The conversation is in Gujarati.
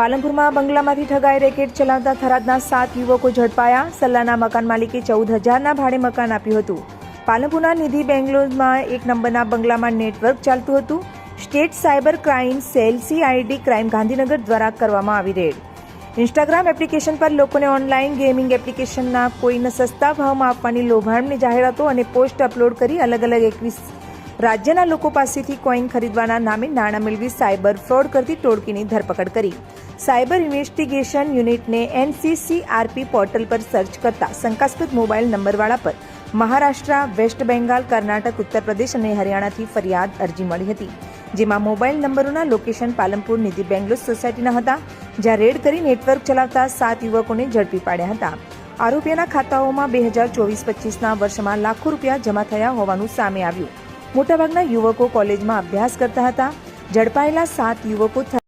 પાલનપુરમાં બંગલામાંથી ઠગાઈ રેકેટ ચલાવતા થરાદના સાત યુવકો ઝડપાયા. સલ્લાના મકાન માલિકે ચૌદ હજારના ભાડે મકાન આપ્યું હતું. પાલનપુરના નિધિ બેંગ્લોરમાં એક નંબરના બંગલામાં નેટવર્ક ચાલતું હતું. State cyber crime cell CID crime Gandhinagar દ્વારા કરવામાં આવી રેડ. ઇન્સ્ટાગ્રામ એપ્લિકેશન પર લોકોને ઓનલાઈન ગેમિંગ એપ્લિકેશનના કોઈને સસ્તા ભાવમાં આપવાની લોભાણની જાહેરાતો અને પોસ્ટ અપલોડ કરી અલગ અલગ એકવીસ રાજ્યના લોકો પાસેથી કોઈન ખરીદવાના નામે નાણાં મેળવી સાયબર ફ્રોડ કરતી ટોળકીની ધરપકડ કરી. સાયબર ઇન્વેસ્ટિગેશન યુનિટને એનસીસીઆરપી પોર્ટલ પર સર્ચ કરતા શંકાસ્પદ મોબાઈલ નંબરવાળા પર મહારાષ્ટ્ર વેસ્ટ બેંગાલ કર્ણાટક ઉત્તર પ્રદેશ અને હરિયાણાથી ફરિયાદ અરજી મળી હતી. જેમાં મોબાઈલ નંબરોના લોકેશન પાલનપુર, નિધિ બેંગ્લોર સોસાયટીના હતા, જ્યાં રેડ કરી નેટવર્ક ચલાવતા સાત યુવકોને ઝડપી પાડ્યા હતા. આરોપીઓના ખાતાઓમાં બે હજાર ચોવીસ પચીસના વર્ષમાં લાખો રૂપિયા જમા થયા હોવાનું સામે આવ્યું. મોટાભાગના યુવકો કોલેજમાં અભ્યાસ કરતા હતા. ઝડપાયેલા સાત યુવકો